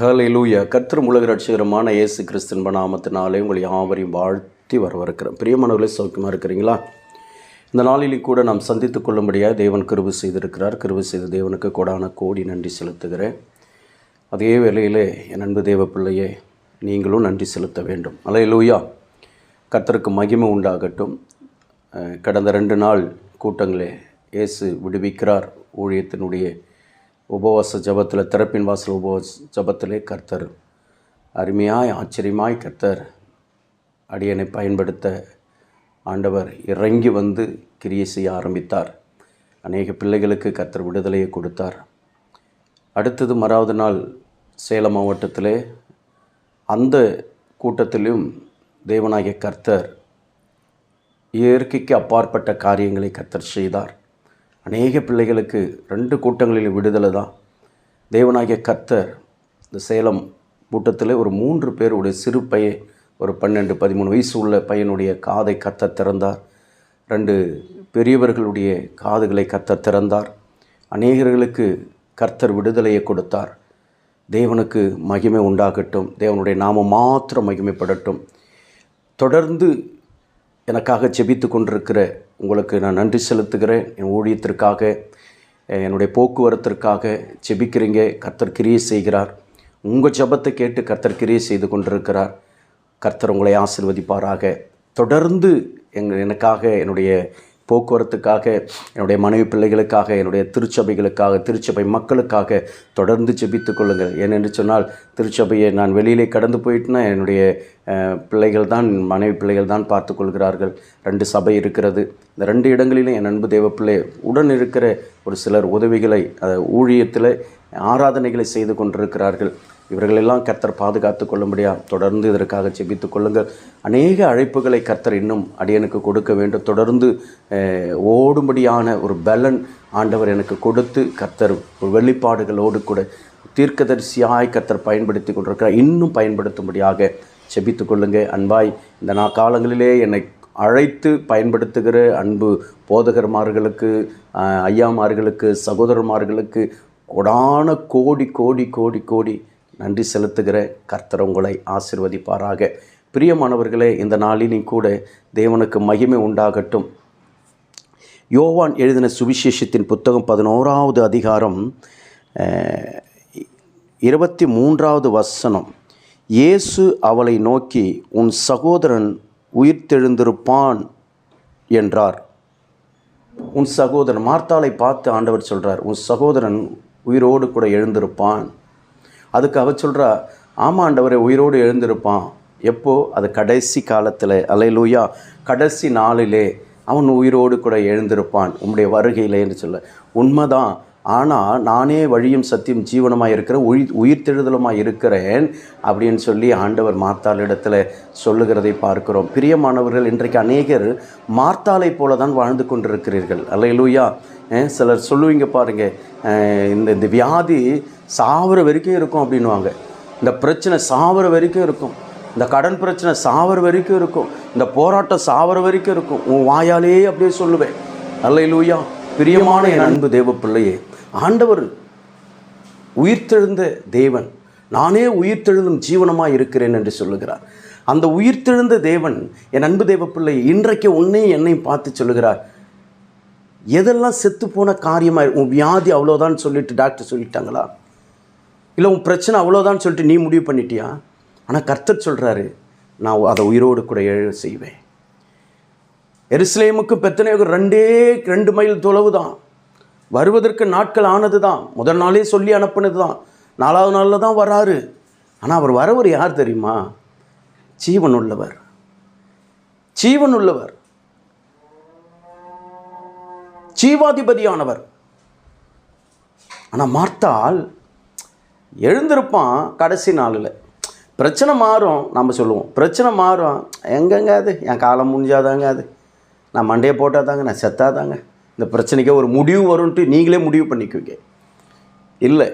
ஹalleluya கர்த்தர் உலக ரட்சகரமான இயேசு கிறிஸ்தன் நாமத்தினாலே உங்களை யாவரையும் வாழ்த்தி வரவிருக்கிறேன் பிரியமானவர்களே சௌக்கியமாக இருக்கிறீங்களா? இந்த நாளிலே கூட நாம் சந்தித்து கொள்ளும்படியாக தேவன் கிருபு செய்திருக்கிறார். கிருபு செய்த தேவனுக்கு கொடான கோடி நன்றி செலுத்துகிறேன். அதே வேளையிலே என் அன்பு தேவ பிள்ளையே நீங்களும் நன்றி செலுத்த வேண்டும். அலையலூயா கர்த்தருக்கு மகிமை உண்டாகட்டும். கடந்த ரெண்டு நாள் கூட்டங்களே இயேசு விடுவிக்கிறார். ஊழியத்தினுடைய உபவாச ஜபத்தில் திறப்பின் வாசல் உபவாச ஜபத்திலே கர்த்தர். அருமையாய் ஆச்சரியமாய் கர்த்தர் அடியனை பயன்படுத்த ஆண்டவர் இறங்கி வந்து கிரியை செய்ய ஆரம்பித்தார். அநேக பிள்ளைகளுக்கு கர்த்தர் விடுதலையை கொடுத்தார். அடுத்தது மறாவது நாள் சேலம் மாவட்டத்திலே அந்த கூட்டத்திலும் தேவனாகிய கர்த்தர் இயற்கைக்கு அப்பாற்பட்ட காரியங்களை கர்த்தர் செய்தார். அநேக பிள்ளைகளுக்கு ரெண்டு கூட்டங்களில் விடுதலை தான். தேவனாகிய கர்த்தர் இந்த சேலம் கூட்டத்தில் ஒரு மூன்று பேருடைய சிறு பையன் ஒரு பன்னெண்டு பதிமூணு வயசு உள்ள பையனுடைய காதை கத்த திறந்தார். ரெண்டு பெரியவர்களுடைய காதுகளை கத்த திறந்தார். அநேகர்களுக்கு கர்த்தர் விடுதலையை கொடுத்தார். தேவனுக்கு மகிமை உண்டாகட்டும். தேவனுடைய நாமம் மாத்திரம் மகிமைப்படட்டும். தொடர்ந்து எனக்காக ஜெபித்து கொண்டிருக்கிற உங்களுக்கு நான் நன்றி செலுத்துகிறேன். என் ஊழியத்திற்காக என்னுடைய போக்குவரத்திற்காக ஜெபிக்கிறீங்க. கர்த்தர் கிரியை செய்கிறார். உங்கள் ஜெபத்தை கேட்டு கர்த்தர் கிரியை செய்து கொண்டிருக்கிறார். கர்த்தர் உங்களை ஆசிர்வதிப்பாராக. தொடர்ந்து எங்கள் எனக்காக என்னுடைய போக்குவரத்துக்காக என்னுடைய மனைவி பிள்ளைகளுக்காக என்னுடைய திருச்சபைகளுக்காக திருச்சபை மக்களுக்காக தொடர்ந்து ஜெபித்து கொள்ளுங்கள். ஏனென்று சொன்னால் திருச்சபையை நான் வெளியிலே கடந்து போயிட்டுனா என்னுடைய பிள்ளைகள் தான் மனைவி பிள்ளைகள் தான் பார்த்து கொள்கிறார்கள். ரெண்டு சபை இருக்கிறது. இந்த ரெண்டு இடங்களிலும் என் அன்பு தேவப்பிள்ளை பிள்ளை உடன் இருக்கிற ஒரு சிலர் உதவிகளை அதை ஊழியத்தில் ஆராதனைகளை செய்து கொண்டிருக்கிறார்கள். இவர்களெல்லாம் கர்த்தர் பாதுகாத்து கொள்ளும்படியா தொடர்ந்து இதற்காக ஜெபித்துக் கொள்ளுங்கள். அநேக அழைப்புகளை கர்த்தர் இன்னும் அடியனுக்கு கொடுக்க வேண்டும். தொடர்ந்து ஓடும்படியான ஒரு பலன் ஆண்டவர் எனக்கு கொடுத்து கர்த்தர் ஒரு வெளிப்பாடுகளோடு கூட தீர்க்கதரிசியாய் கர்த்தர் பயன்படுத்தி கொண்டிருக்கிறார். இன்னும் பயன்படுத்தும்படியாக செபித்து கொள்ளுங்கள். அன்பாய் இந்த நா காலங்களிலே என்னை அழைத்து பயன்படுத்துகிற அன்பு போதகர்மார்களுக்கு ஐயாமார்களுக்கு சகோதரர்மார்களுக்கு கொடான கோடி கோடி கோடி கோடி நன்றி செலுத்துகிற கர்த்தர் உங்களை ஆசிர்வதிப்பாராக. பிரியமானவர்களே இந்த நாளிலும் கூட தேவனுக்கு மகிமை உண்டாகட்டும். யோவான் எழுதின சுவிசேஷத்தின் புத்தகம் பதினோராவது அதிகாரம் இருபத்தி மூன்றாவது வசனம். இயேசு அவளை நோக்கி உன் சகோதரன் உயிர்த்தெழுந்திருப்பான் என்றார். உன் சகோதரன் மார்த்தாளை பார்த்து ஆண்டவர் சொல்கிறார் உன் சகோதரன் உயிரோடு கூட எழுந்திருப்பான் அதுக்கு அவர் சொல்கிறா ஆமாண்டவரை உயிரோடு எழுந்திருப்பான். எப்போது அது கடைசி காலத்தில். அலையிலூயா கடைசி நாளிலே அவன் உயிரோடு கூட எழுந்திருப்பான். உம்முடைய வருகையிலேன்னு சொல்ல. உண்மைதான். ஆனால் நானே வழியும் சத்தியம் ஜீவனமாக இருக்கிற உயிர் உயிர்த்தெழுதலுமாக இருக்கிறேன் அப்படின்னு சொல்லி ஆண்டவர் மார்த்தாளிடத்தில் சொல்லுகிறதை பார்க்கிறோம். பிரியமானவர்கள் இன்றைக்கு அநேகர் மார்த்தாலை போல தான் வாழ்ந்து கொண்டிருக்கிறீர்கள். அல்லையிலூயா அஹ் சிலர் சொல்லுவீங்க பாருங்கள் இந்த இந்த வியாதி சாவர வரைக்கும் இருக்கும் அப்படின்வாங்க இந்த பிரச்சனை சாவர வரைக்கும் இருக்கும். இந்த கடன் பிரச்சனை சாவர வரைக்கும் இருக்கும். இந்த போராட்டம் சாவர வரைக்கும் இருக்கும். உன் வாயாலே அப்படியே சொல்லுவேன். அல்லையிலூயா பிரியமான என் அன்பு தேவ பிள்ளையே ஆண்டவர் உயிர்த்தெழுந்த தேவன் நானே உயிர்த்தெழுந்தும் ஜீவனமாக இருக்கிறேன் என்று சொல்லுகிறார். அந்த உயிர்த்தெழுந்த தேவன் என் அன்பு தேவ பிள்ளை இன்றைக்கு உன்னையும் என்னையும் பார்த்து சொல்லுகிறார். எதெல்லாம் செத்துப்போன காரியமாக உன் வியாதி அவ்வளோதான் சொல்லிட்டு டாக்டர் சொல்லிட்டாங்களா? இல்லை உன் பிரச்சனை அவ்வளோதான் சொல்லிட்டு நீ முடிவு பண்ணிட்டியா? ஆனால் கர்த்தர் சொல்கிறாரு நான் அதை உயிரோடு கூட எழ செய்வேன். எருசலேமுக்கும் பெத்தனையோகம் ரெண்டே ரெண்டு மைல் தொலைவு தான் வருவதற்கு நாட்கள் ஆனது தான் முதல் நாளே சொல்லி அனுப்புனது தான் நாலாவது நாளில் தான் வராரு. ஆனால் அவர் வரவர் யார் தெரியுமா? ஜீவன் உள்ளவர் ஜீவன் உள்ளவர் ஜீவாதிபதியானவர். ஆனால் மார்த்தால் எழுந்திருப்பான் கடைசி நாளில். பிரச்சனை மாறும் நம்ம சொல்லுவோம். பிரச்சனை மாறும். எங்கெங்க அது? என் காலம் முடிஞ்சாதாங்க அது. நான் மண்டையை போட்டால் தாங்க நான் செத்தாதாங்க இந்த பிரச்சனைக்கு ஒரு முடிவு வரும்ன்ட்டு நீங்களே முடிவு பண்ணிக்குவீங்க. இல்லை.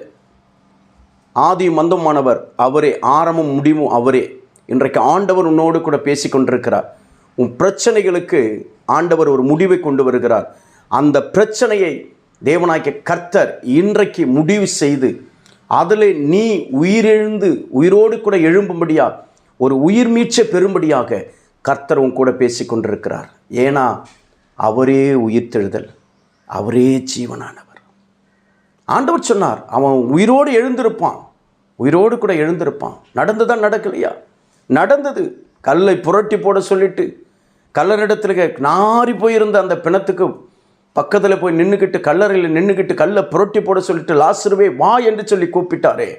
ஆதி மந்தமானவர் அவரே ஆரம்பம் முடிவும் அவரே. இன்றைக்கு ஆண்டவர் உன்னோடு கூட பேசி கொண்டிருக்கிறார். உன் பிரச்சனைகளுக்கு ஆண்டவர் ஒரு முடிவை கொண்டு வருகிறார். அந்த பிரச்சனையை தேவனாக்கிய கர்த்தர் இன்றைக்கு முடிவு செய்து அதில் நீ உயிரெழுந்து உயிரோடு கூட எழும்பும்படியாக ஒரு உயிர் மீட்சை பெறும்படியாக கர்த்தர் உன் கூட பேசி கொண்டிருக்கிறார் ஏன்னா அவரே உயிர்த்தெழுதல் அவரே ஜீவனானவர். ஆண்டவர் சொன்னார் அவன் உயிரோடு எழுந்திருப்பான் உயிரோடு கூட எழுந்திருப்பான். நடந்துதான் நடக்கலையா? நடந்தது. கல்லை புரட்டி போட சொல்லிட்டு கல்லறிடத்தில் நாரி போயிருந்த அந்த பிணத்துக்கு பக்கத்தில் போய் நின்றுக்கிட்டு கல்லறையில் நின்றுக்கிட்டு கல்லை புரட்டி போட சொல்லிட்டு லாசருவே வா என்று சொல்லி கூப்பிட்டாரே.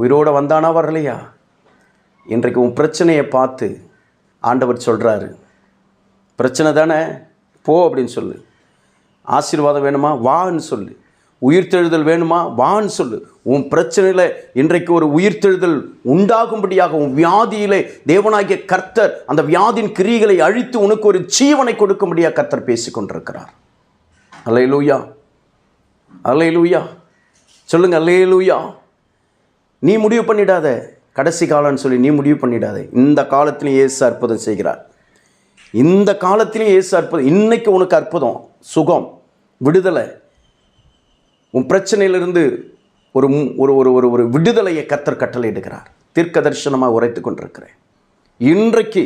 உயிரோட வந்தானா வரலையா? இன்றைக்கு உன் பிரச்சனையை பார்த்து ஆண்டவர் சொல்கிறாரு பிரச்சனை தானே? போ அப்படின்னு சொல்லு. ஆசீர்வாதம் வேணுமா? வான்னு சொல்லு. உயிர்த்தெழுதல் வேணுமா? வான்னு சொல்லு. உன் பிரச்சனையில் இன்றைக்கு ஒரு உயிர்த்தெழுதல் உண்டாகும்படியாக உன் வியாதியிலே தேவனாகிய கர்த்தர் அந்த வியாதியின் கிரிகளை அழித்து உனக்கு ஒரு ஜீவனை கொடுக்கும்படியாக கர்த்தர் பேசிக்கொண்டிருக்கிறார். அல்லே லூயா அல்லே லூயா சொல்லுங்கள் அல்லே லூயா நீ முடிவு பண்ணிடாத. கடைசி காலம்னு சொல்லி நீ முடிவு பண்ணிடாத. இந்த காலத்திலையும் ஏசு அற்புதம் செய்கிறார். இந்த காலத்திலையும் ஏசு அற்புதம் இன்னைக்கு உனக்கு அற்புதம் சுகம் விடுதலை. உன் பிரச்சனையிலிருந்து ஒரு ஒரு ஒரு ஒரு ஒரு விடுதலையை கத்தர் கட்டளை எடுக்கிறார் தீர்க்க தரிசனமாக உரைத்து கொண்டிருக்கிறேன். இன்றைக்கு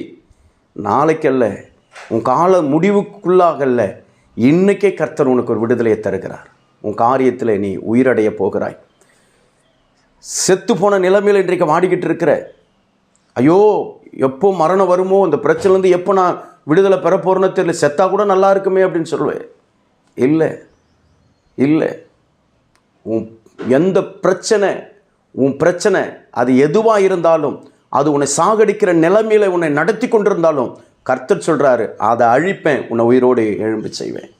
நாளைக்கல்ல உன் கால முடிவுக்குள்ளாகல்ல இன்னைக்கே கர்த்தர் உனக்கு ஒரு விடுதலையை தருகிறார். உன் காரியத்தில் நீ உயிரடைய போகிறாய். செத்து போன நிலைமையில் இன்றைக்கு வாடிக்கிட்டு இருக்கிற. ஐயோ எப்போ மரணம் வருமோ இந்த பிரச்சனைலேருந்து எப்போ நான் விடுதலை பெற போகிறேன்னு தெரியல. செத்தா கூட நல்லா இருக்குமே அப்படின்னு சொல்லுவேன். இல்லை இல்லை. உன் எந்த பிரச்சனை உன் பிரச்சனை அது எதுவாக இருந்தாலும் அது உன்னை சாகடிக்கிற நிலைமையில உன்னை நடத்தி கொண்டிருந்தாலும் கர்த்தர் சொல்கிறாரு அதை அழிப்பேன் உன்னை உயிரோடு எழும்பு செய்வேன்.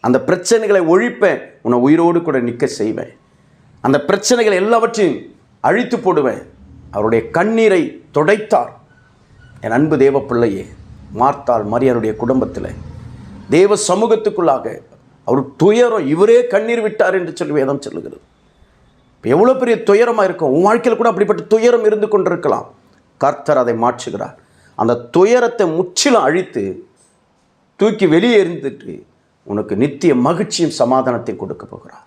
அந்த பிரச்சனைகளை ஒழிப்பேன் உன்னை உயிரோடு கூட நிற்க செய்வேன். அந்த பிரச்சனைகள் எல்லாவற்றையும் அழித்து போடுவேன். அவருடைய கண்ணீரை துடைத்தார். என் அன்பு தேவ பிள்ளையே மார்த்தாள் மரியனுடைய குடும்பத்தில் தேவ சமூகத்துக்குள்ளாக அவர் துயரம் இவரே கண்ணீர் விட்டார் என்று சொல்லி வேதம் சொல்லுகிறது. இப்போ எவ்வளோ பெரிய துயரமாக இருக்கும். உன் வாழ்க்கையில் கூட அப்படிப்பட்ட துயரம் இருந்து கொண்டிருக்கலாம். கர்த்தர் அதை மாற்றுகிறார். அந்த துயரத்தை முற்றிலும் அழித்து தூக்கி வெளியே இருந்துட்டு உனக்கு நித்திய மகிழ்ச்சியும் சமாதானத்தையும் கொடுக்க போகிறார்.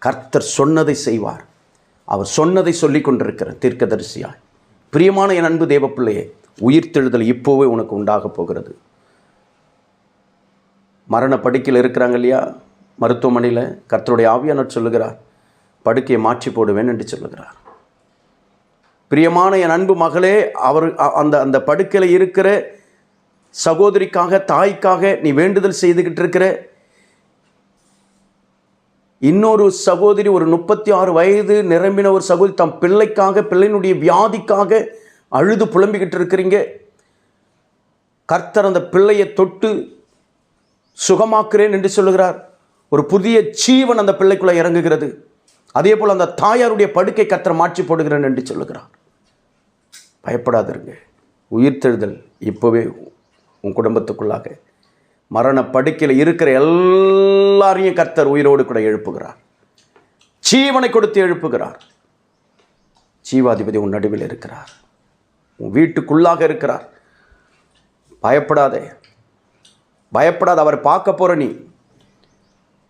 கர்த்தர் சொன்னதை செய்வார். அவர் சொன்னதை சொல்லி கொண்டிருக்கிற தீர்க்கதரிசியாய். பிரியமான என் அன்பு தேவப்பிள்ளையே உயிர்த்தெழுதல் இப்போவே உனக்கு உண்டாக போகிறது. மரண படுக்கையில் இருக்கிறாங்க இல்லையா? மருத்துவமனையில் கர்த்தருடைய ஆவியானவர் சொல்லுகிறார் படுக்கையை மாற்றி போடுவேன் என்று சொல்லுகிறார். பிரியமான என் அன்பு மகளே அவர் அ- அந்த அந்த படுக்கையில் இருக்கிற சகோதரிக்காக தாய்க்காக நீ வேண்டுதல் செய்துக்கிட்டு இருக்கிற இன்னொரு சகோதரி ஒரு முப்பத்தி ஆறு வயது நிரம்பின ஒரு சகோதரி தம் பிள்ளைக்காக பிள்ளையினுடைய வியாதிக்காக அழுது புலம்பிக்கிட்டு இருக்கிறீங்க. கர்த்தர் அந்த பிள்ளையை தொட்டு சுகமாக்குறேன் என்று சொல்லுகிறார். ஒரு புதிய ஜீவன் அந்த பிள்ளைக்குள்ளே இறங்குகிறது. அதே போல் அந்த தாயாருடைய படுக்கை கர்த்தர் மாற்றி போடுகிறேன் என்று சொல்லுகிறார். பயப்படாதிருங்க. உயிர்த்தெழுதல் இப்போவே உன் குடும்பத்துக்குள்ளாக மரண படுக்கையில் இருக்கிற எல்லாரையும் கர்த்தர் உயிரோடு கூட எழுப்புகிறார். ஜீவனை கொடுத்து எழுப்புகிறார். ஜீவாதிபதி உன் நடுவில் இருக்கிறார். உன் வீட்டுக்குள்ளாக இருக்கிறார். பயப்படாதே. பயப்படாத அவர் பார்க்க போகிற நீ.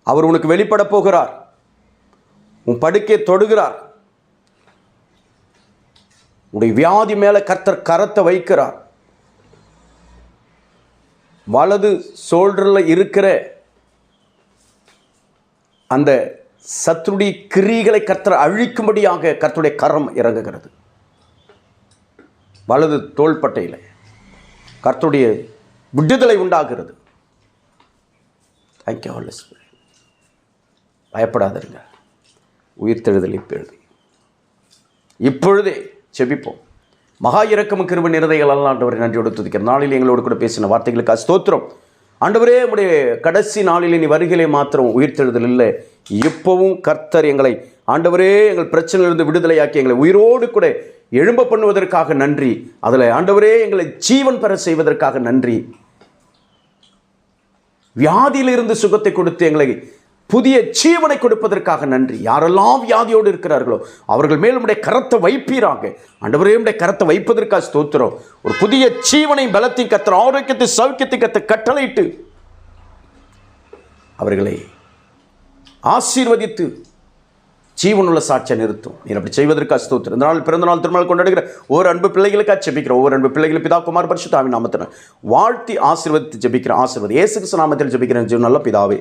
அவர் உனக்கு வெளிப்பட போகிறார். உன் படுக்கையை தொடுகிறார். உன்னுடைய வியாதி மேலே கர்த்தர் கரத்தை வைக்கிறார். வலது சோல்டரில் இருக்கிற அந்த சத்துருடைய கிரிகளை கர்த்தர் அழிக்கும்படியாக கர்த்தருடைய கரம் இறங்குகிறது. வலது தோள்பட்டையில் கர்த்தருடைய விடுதலை உண்டாகிறது. தேங்க்யூ ஆல் பயப்படாதீங்க. உயிர்த்தெழுதல் இப்பொழுது இப்பொழுதே செபிப்போம். மகா இறக்கம் கிருப நிறதைகள் ஆண்டவரை நன்றியோடு துதிக்கிற நாளில் எங்களோடு கூட பேசின வார்த்தைகளுக்கு ஸ்தோத்திரம். ஆண்டவரே உடைய கடைசி நாளில் நீ வருகிலே மாத்திரம் உயிர்த்தெழுதல் இல்லை. இப்போவும் கர்த்தர் எங்களை ஆண்டவரே எங்கள் பிரச்சனையிலிருந்து விடுதலையாக்கி எங்களை உயிரோடு கூட எழும்ப பண்ணுவதற்காக நன்றி. அதில் ஆண்டவரே எங்களை ஜீவன் பெற செய்வதற்காக நன்றி. வியாதியிலிருந்து சுகத்தை கொடுத்து எங்களை புதிய ஜீவனை கொடுப்பதற்காக நன்றி யாரெல்லாம் வியாதியோடு இருக்கிறார்களோ அவர்கள் மேலும் உடைய கரத்தை வைப்பீராங்க ஆண்டவரே உடைய கரத்தை வைப்பதற்காக ஸ்தோத்திரம் ஒரு புதிய ஜீவனை பலத்தை கத்துற ஆரோக்கியத்தை சௌக்கியத்தை கத்த கட்டளையிட்டு அவர்களை ஆசீர்வதித்து ஜீவனுள்ள சாட்சியை நிறுத்தும் நீர் அப்படி செய்வதற்காக ஸ்தோத்திரம் இந்த நாள் பிறந்த நாள் திருமணம் கொண்டாடுகிற ஒரு அன்பு பிள்ளைகளுக்காக ஜெபிக்கிறோம் ஒவ்வொரு அன்பு பிள்ளைகளும் பிதா குமார் பரிசு தாவி நாமத்தின வாழ்த்தி ஆசீர்வதித்து ஜெபிக்கிற ஆசீர்வாதம் ஏசுக்கு நாமத்தில் ஜெபிக்கிறேன் ஜீவன் நல்ல பிதாவே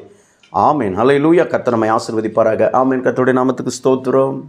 ஆமேன். ஹலை லூயா கத்த நம்மை ஆசிர்வதிப்பாராக. ஆமேன். கத்தோடைய நாமத்துக்கு ஸ்தோத்திரம்.